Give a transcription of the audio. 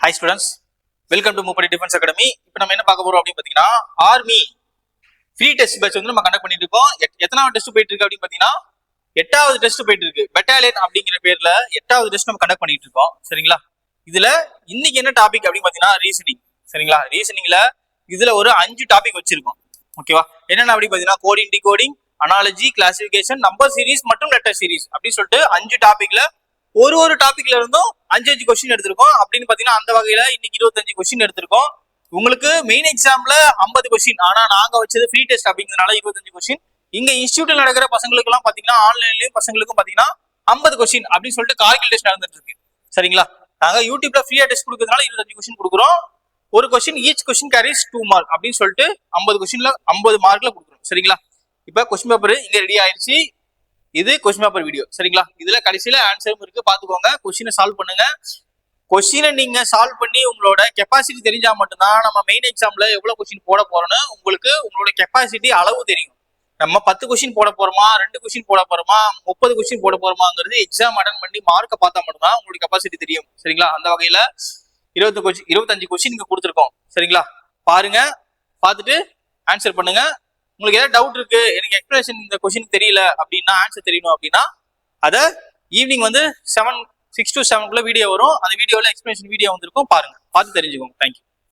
Hi students welcome to மூப்படி defence academy இப்போ நம்ம என்ன பார்க்க போறோம் அப்படின்னு பார்த்தீங்கன்னா ஆர்மி ஃப்ரீ டெஸ்ட் பேட்ச் வந்து நம்ம கண்டக்ட் பண்ணிட்டு இருக்கோம். எத்தனாவது டெஸ்ட் போயிட்டு இருக்கு அப்படின்னு பார்த்தீங்கன்னா எட்டாவது டெஸ்ட் போயிட்டு இருக்கு பெட்டாலியன் அப்படிங்கிற பேர்ல எட்டாவது டெஸ்ட் நம்ம கண்டக்ட் பண்ணிட்டு இருக்கோம். சரிங்களா? இதுல இன்னைக்கு என்ன டாபிக் அப்படின்னு பார்த்தீங்கன்னா ரீசனிங் சரிங்களா? ரீசனிங்ல இதுல ஒரு அஞ்சு டாபிக் வச்சிருக்கோம். ஓகேவா என்னென்ன அப்படி பார்த்தீங்கன்னா coding decoding analogy classification number series மற்றும் லெட்டர் சீரிஸ் அப்படின்னு சொல்லிட்டு அஞ்சு டாபிக்ல ஒரு ஒரு டாபிக்ல இருந்தும் அஞ்சு அஞ்சு கொஸ்டின் எடுத்திருக்கோம். அப்படின்னு பாத்தீங்கன்னா அந்த வகையில இன்னைக்கு இருபத்தஞ்சு கொஸ்டின் எடுத்திருக்கோம். உங்களுக்கு மெயின் எக்ஸாம்ல ஐம்பது கொஸ்டின் ஆனா நாங்க வச்சது ஃப்ரீ டெஸ்ட் அப்படிங்கிறதுனால இருபத்தஞ்சு கொஸ்டின் இங்க இன்ஸ்டியூட்ல நடக்கிற பசங்களுக்கு எல்லாம் பாத்தீங்கன்னா ஆன்லைன்லயும் பசங்களுக்கும் பாத்தீங்கன்னா ஐம்பது கொஸ்டின் அப்படின்னு சொல்லிட்டு கால்குலேஷன் நடந்துட்டு இருக்கு. சரிங்களா? நாங்க யூடியூப்ல ஃப்ரீயா டெஸ்ட் கொடுக்கறதுனால இருபத்தஞ்சு கொஸ்டின் கொடுக்குறோம். ஒரு question each question carries two mark அப்படின்னு சொல்லிட்டு ஐம்பது கொஸ்டின்ல ஐம்பது மார்க்ல கொடுக்குறோம். சரிங்களா? இப்ப கொஸ்டின் பேப்பர் இங்க ரெடி ஆயிடுச்சு. இது கொஸ்டின் பேப்பர் வீடியோ சரிங்களா? இதுல கடைசியில ஆன்சரும் இருக்கு. பாத்துக்கோங்க. கொஸ்டினை சால்வ் பண்ணுங்க. கொஸ்டினை நீங்க சால்வ் பண்ணி உங்களோட கெப்பாசிட்டி தெரிஞ்சா மட்டும்தான் நம்ம மெயின் எக்ஸாம்ல எவ்வளவு கொஸ்டின் போட போறோம்னு உங்களுக்கு உங்களோட கெப்பாசிட்டி அளவு தெரியும். நம்ம பத்து கொஸ்டின் போட போறோமா? ரெண்டு கொஸ்டின் போட போறோமா? முப்பது கொஸ்டின் போட போறோமாங்கிறது எக்ஸாம் அட்டன் பண்ணி மார்க்கை பார்த்தா மட்டும்தான் உங்களுக்கு கெப்பாசிட்டி தெரியும். சரிங்களா? அந்த வகையில இருபத்தி கொஸ்டின் இருபத்தஞ்சு கொஸ்டின் இங்க கொடுத்துருக்கோம். சரிங்களா? பாருங்க. பார்த்துட்டு ஆன்சர் பண்ணுங்க. உங்களுக்கு ஏதாவது டவுட் இருக்கு எனக்கு எக்ஸ்பிளேஷன் இந்த கொஸ்டின் தெரியல அப்படின்னா ஆன்சர் தெரியணும் அப்படின்னா அதை ஈவினிங் வந்து செவன் சிக்ஸ் டு செவனுக்குள்ள வீடியோ வரும். அந்த வீடியோவில் எக்ஸ்பிளேஷன் வீடியோ வந்திருக்கும். பாருங்க. பார்த்து தெரிஞ்சுக்கோங்க. தேங்க்யூ